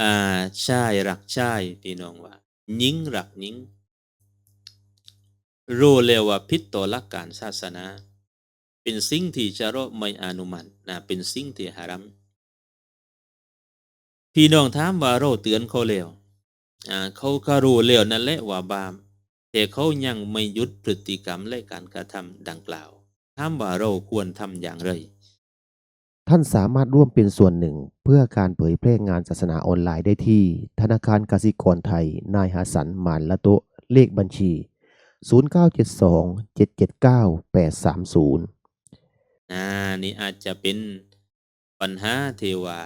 อ่าชายรักใชายพี่น้องว่าหญิงรักหญิงรู้เลยว่าพิษต่อหลักการศาสนา เป็นสิ่งที่จะเราไม่อนุมันนะเป็นสิ่งที่หารัมพี่น้องถามว่าเราเตือนเขาแล้วอ่าเขาก็รู้แล้วนั่นแหละว่าบาปแต่เขายังไม่หยุดพฤติกรรมและการกระทำดังกล่าวถามว่าเราควรทำอย่างไร ท่านสามารถร่วมเป็นส่วนหนึ่ง เพื่อการเผยแพร่งานศาสนาออนไลน์ได้ที่ ธนาคารกสิกรไทย นายหาสันมานละโตะเลขบัญชี 0972 779 830อ่านี่อาจจะเป็นปัญหาเทวา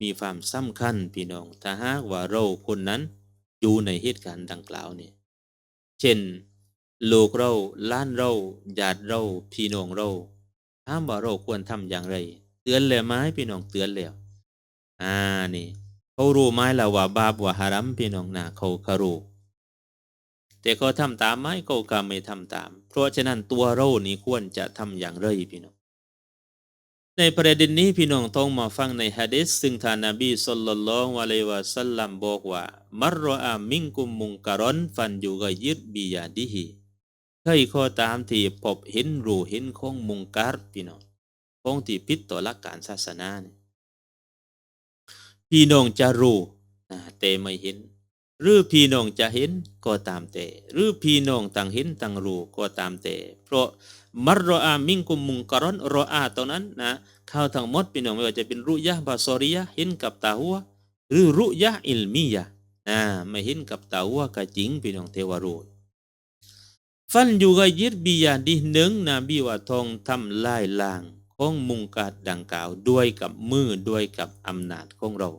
มีความสำคัญพี่น้อง ถ้าหากว่าเราคนนั้นอยู่ในเหตุการณ์ดังกล่าวเนี่ยเช่นลูกเราล้านเราญาติเราพี่น้องเราถามว่าเราควรทำอย่างไร เตือนแล้วไหมพี่น้องเตือนแล้วอ่านี่เขารู้ไหมล่ะว่าบาปว่าฮารัมพี่น้องนะเขาเขารู้แต่เขาทำตามไหมเขาก็ไม่ทำตาม เพราะฉะนั้นตัวเรานี่ควรจะทำอย่างไรพี่น้องในประเด็นนี้พี่น้องต้องมาฟังในฮะดิษซึ่งท่านนบีสุลต่านละอะลัยวะสัลลัมบอกว่า มัรรอามิงกุมมุงการอนฟันอยู่กับยิรบิยาดิฮีใครก็ตามที่พบเห็นรู้เห็นของมุงการพี่น้อง ของที่ผิดต่อหลักการศาสนาเนี่ยพี่น้องจะรู้นะแต่ไม่เห็น หรือพี่น้องจะเห็นก็ตามแต่ หรือพี่น้องต่างเห็นต่างรู้ก็ตามแต่ เพราะมรรอามิงกุมมุงการอนรออาตรงนั้นนะเข้าทั้งหมดพี่น้องไม่ว่าจะเป็นรุยะบาซอริยะเห็นกับตาหัวหรือรุยะอิลมียะนะไม่เห็นกับตาหัวก็จริงพี่น้องเทวรูฟันอยู่กับยิดบียาดีหนึ่งนะบีว่าทองทำลายล่าง ของมุงกาดดังกล่าวด้วยกับมือด้วยกับอำนาจของเรา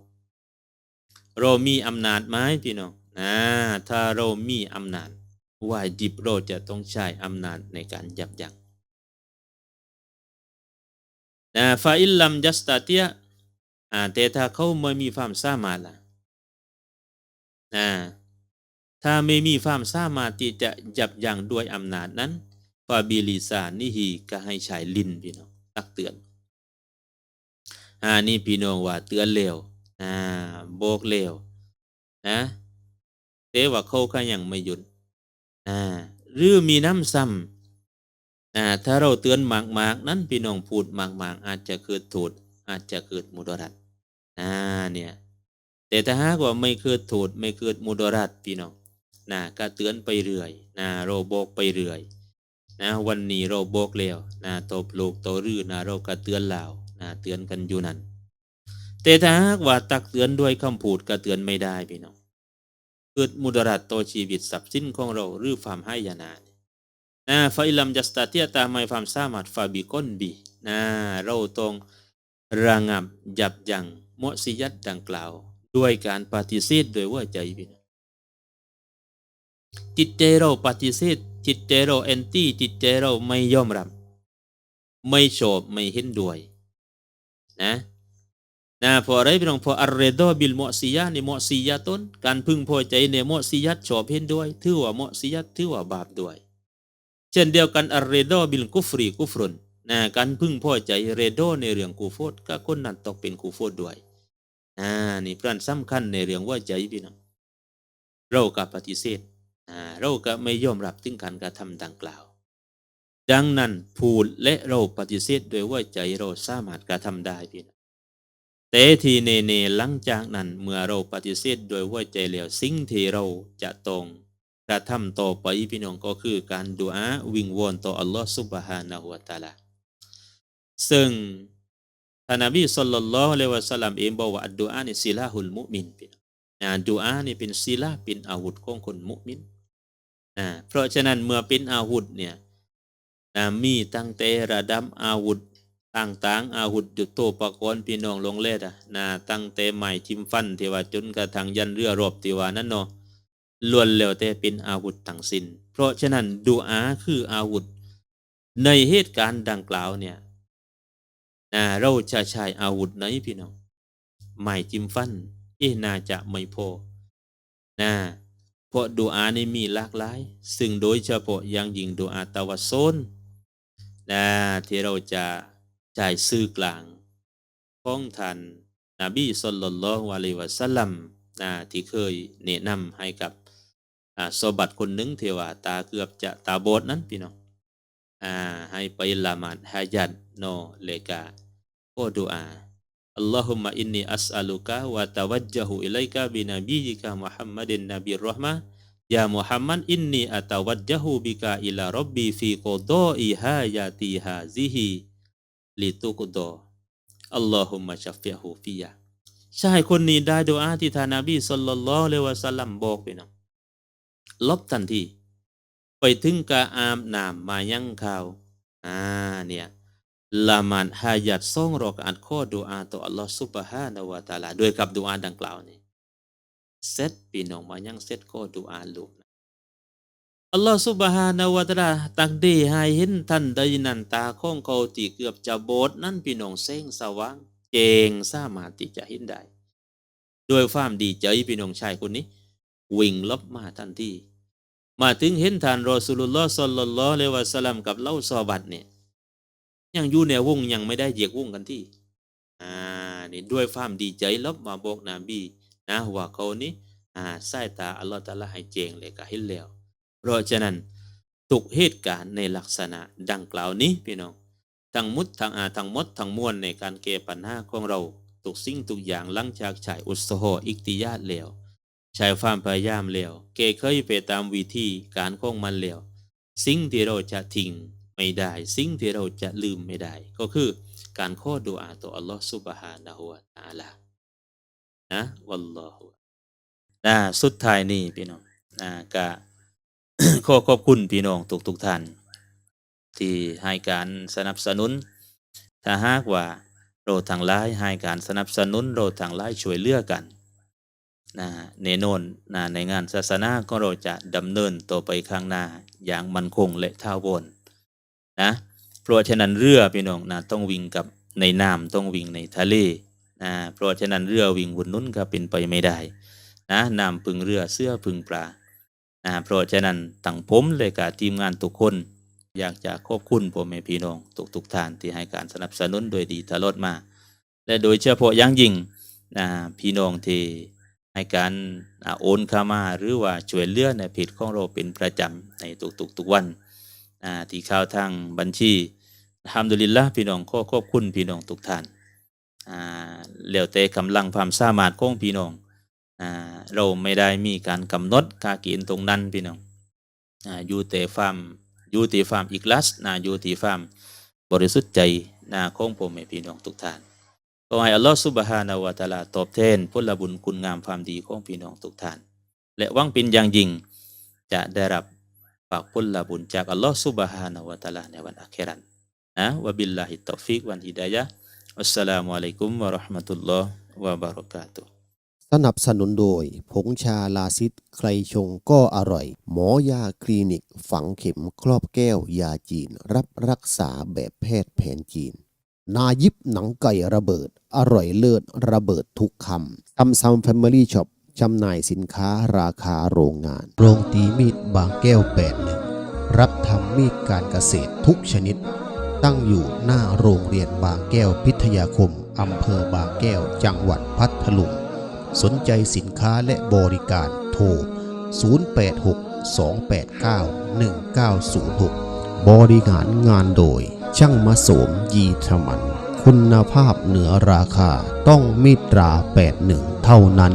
เรามีอำนาจไหมพี่น้องนะถ้าเรามีอำนาจว่าจิบเราจะต้องใช้อำนาจในการยับยั้งนะฟาอิลลัมจัสตาเตียอ่าแต่ถ้าเขาไม่มีความสามารถล่ะนะถ้าไม่มีความสามารถที่จะยับยั้งด้วยอำนาจนั้นฟาบิลิซานิฮีก็ให้ใช้ลิ้นพี่น้อง ตักเตือนอ่านี่พี่น้องว่าเตือนเร็วอ่าโบกเร็วนะแต่ว่าเขาก็ยังไม่หยุดอ่าหรือมีน้ำซ้ำอ่าถ้าเราเตือนมากๆนั้นพี่น้องพูดมากๆอาจจะเกิดโทษอาจจะเกิดมุดรัตอ่าเนี่ยแต่ถ้าหากว่าไม่เกิดโทษไม่เกิดมุดรัตพี่น้องนะก็เตือนไปเรื่อยนะเราบอกไปเรื่อย นะวันนี้เราบอกแล้วนะโตปลูกโตรื้อนะเราก็เตือนล้วนะเตือนกันอยู่นั่นแต่ถ้าหากว่าตักเตือนด้วยคำพูดก็เตือนไม่ได้พี่น้องเกิดมุดรัตต่อชีวิตทรัพย์สินของเราหรือความให้ยานานะฟาอิลัมจัสตาเตียตาไม่ความสามารถฟาบิกอนบีนะเราต้องระงับยับยั้งมอสิยัดดังกล่าว ด้วยการปฏิเสธโดยว่าใจพี่น้องจิตใจเราปฏิเสธ จิตใจเราแอนตี้จิตใจเราไม่ยอมรับ ไม่ชอบไม่เห็นด้วยนะนะเพออะไรพี่น้องเพออัลเรดอบิลมอซียะในมอซียะต้นการพึงพอใจในมอซียะชอบเห็นด้วยถือว่ามอซียะถือว่าบาปด้วย เช่นเดียวกันอัลเรดอบิลกุฟรีกุฟรุนนะการพึงพอใจเรโดในเรื่องกูโฟดก็คนนั้นต้องเป็นกูโฟดด้วยอ่านี่พระสำคัญในเรื่องว่าใจพี่น้องเรากับปฏิเสธ เราก็ไม่ยอมรับถึงการกระทำดังกล่าว ดังนั้นพูดและเราปฏิเสธโดยว่าใจเราสามารถกระทำได้พี่น้องแต่ทีเนเนหลังจากนั้นเมื่อเราปฏิเสธโดยว่าใจแล้วสิ่งที่เราจะต้องกระทำต่อไปพี่น้องก็คือการดูอาวิงวอนต่ออัลลอฮฺซุบฮานะฮูวะตาลาซึ่งท่านนบีสุลต่านละเลวะสลัมเองบอกว่าดูอานี่ศิลาหุลมุมินพี่น้องนะดูอานี่เป็นศิลาเป็นอาวุธของคนมุมิน นะเพราะฉะนั้นเมื่อเป็นอาวุธเนี่ยนะมีตั้งแต่ระดับอาวุธต่างๆอาวุธยุทโธปกรณ์พี่น้องลงเล็ดอะนะตั้งแต่ไม้ทิมฟันที่ว่าจนกระทั่งยันเรือรบที่ว่านั่นเนาะล้วนแล้วแต่เป็นอาวุธทั้งสิ้น เพราะฉะนั้นดูอาคืออาวุธ ในเหตุการณ์ดังกล่าวเนี่ยนะเราจะใช้อาวุธไหนพี่น้องไม้จิ้มฟันเอ๊น่าจะไม่พอนะ เพราะดูอานี่มีหลากหลาย ซึ่งโดยเฉพาะอย่างยิ่งดูอาตะวัสโซนนะที่เราจะจ่ายซื้อกลางของท่านนบีศ็อลลัลลอฮุอะลิวะสัลลัมนะที่เคยแนะนำให้กับอาซอบัตคนหนึ่งเทวาตาเกือบจะตาบอดนั้นพี่น้องอ่าให้ไปละหมาดฮะญัดเนา อัลลอฮุมะอินนีอัสอัลุกะวะตะวัจจฮุอิลัยกะบินบียิกะมุฮัมมัดินนบีรอห์มะยามุฮัมมัดอินนีอัตวัจจฮุบิกะอิลาร็อบบีฟีโกโดอีฮายาตีฮาซิฮิลิตุกโดอัลลอฮุมะชัฟฟิฮูฟิยะชายคนนี้ได้ดูอาที่ทานาบีสุลลัลลอฮุลวะสัลลัมบอกไปนะลบทันทีไปถึงกะอามนามมายังเขาอ่าเนี่ย ละมาดฮายัดส่งรอกาตข้อดูอาต่ออัลลอฮ์ซุบฮานะวะตาลาด้วยกับดูอาดังกล่าวนี้เซตพี่น้องมายังเซตข้อดูอาลูกอัลลอฮ์ซุบฮานะวะตาลาตักดีให้เห็นท่านใดนันตาของเขาที่เกือบจะโบดนั้นพี่น้องเส้งสว่างเจงสามารถที่จะเห็นได้ด้วยความดีใจพี่น้องชายคนนี้ วิ่งลบมาทันทีมาถึงเห็นท่านรอสูลุลลอฮ์ศ็อลลัลลอฮุอะลัยฮิวะสัลลัมกับเล่าซอบัตเนี่ย ยังอยู่ในวงยังไม่ได้เหยียกวงกันที่อ่านี่ด้วยความดีใจลบมาบอกนบีนะว่าเขานี้อ่าสายตาอัลลอฮฺตะอาลาให้เจงเลยก็เห็นแล้วเพราะฉะนั้นทุกเหตุการณ์ในลักษณะดังกล่าวนี้พี่น้องทั้งมุดทั้งอาทั้งมดทั้งมวลในการแก้ปัญหาของเราทุกสิ่งทุกอย่างหลังจากใช้อุสโฮอิกติยาตแล้วใช้ความพยายามแล้วเกเคยไปตามวิธีการของมันแล้วสิ่งที่เราจะทิ้ง ไม่ได้ สิ่งที่เราจะลืมไม่ได้ ก็คือการข้อดุอาต่ออัลลอฮ์ซุบฮานะฮูวะตะอาลานะวัลลอฮุนะสุดท้ายนี่พี่น้องนะก็ขอขอบคุณพี่น้องทุกทุกท่าน ที่ให้การสนับสนุน ถ้าหากว่าเราทางไลน์ให้การสนับสนุนเราทางไลน์ช่วยเหลือกันนะแน่นอนนะในงานศาสนาก็เราจะดำเนินต่อไปข้างหน้าอย่างมั่นคงและท่าวร นะเพราะฉะนั้นเรือพี่น้องนะต้องวิ่งกับในน้ำต้องวิ่งในทะเลนะเพราะฉะนั้นเรือวิ่งบนนู้นก็เป็นไปไม่ได้นะน้ำพึ่งเรือเสื้อพึ่งปลานะเพราะฉะนั้นตั้งผมเลยกับทีมงานทุกคน อยากจะขอบคุณพ่อแม่พี่น้องทุกทุกท่านที่ให้การสนับสนุนโดยดีตลอดมา และโดยเฉพาะอย่างยิ่งนะพี่น้องที่ให้การโอนเข้ามาหรือว่าช่วยเหลือในเพจของเราเป็นประจำในทุกๆทุกวัน อ่าที่เข้าทางบัญชีทำดุลิลละพี่น้องขอขอบคุณพี่น้องทุกท่านอ่าแล้วแต่กำลังความสามารถของพี่น้องอ่าเราไม่ได้มีการกำหนดค่ากณฑ์ตรงนั้นพี่น้องอ่าอยู่แต่ความอยู่ที่ความอีกลัสนะอยู่ที่ความบริสุทธิ์ใจนะของผมแม่พี่น้องทุกท่านขอให้อัลลอฮฺซุบฮานะฮูวะตาลาตอบแทนผลบุญคุณงามความดีของพี่น้องทุกท่าน และวังเป็นอย่างยิ่งจะได้รับ ฝากผลบุญจากอัลลอฮฺซุบฮานะวะตะอาลาในวันอาคิรันนะวะบิลลาฮิตตอฟิกวันฮิดายะอัสสลามุอะลัยกุมวะเราะห์มะตุลลอฮ์วะบารอกาตุสนับสนุนโดย ผงชาลาซิดใครชงก็อร่อย หมอยาคลินิก ฝังเข็มครอบแก้วยาจีน รับรักษาแบบแพทย์แผนจีน นายิบหนังไก่ระเบิด อร่อยเลิศระเบิดทุกคำซัมซัมแฟมิลี่ช็อป จำหน่ายสินค้าราคาโรงงาน โรงตีมีดบางแก้วแปดหนึ่งรับทำมีดการเกษตรทุกชนิด ตั้งอยู่หน้าโรงเรียนบางแก้วพิทยาคมอำเภอบางแก้วจังหวัดพัทลุงสนใจสินค้าและบริการโทร 0862891906 บริหารงานโดย ช่างมาโสมยีธมัน คุณภาพเหนือราคาต้องมิตรา 81 เท่านั้น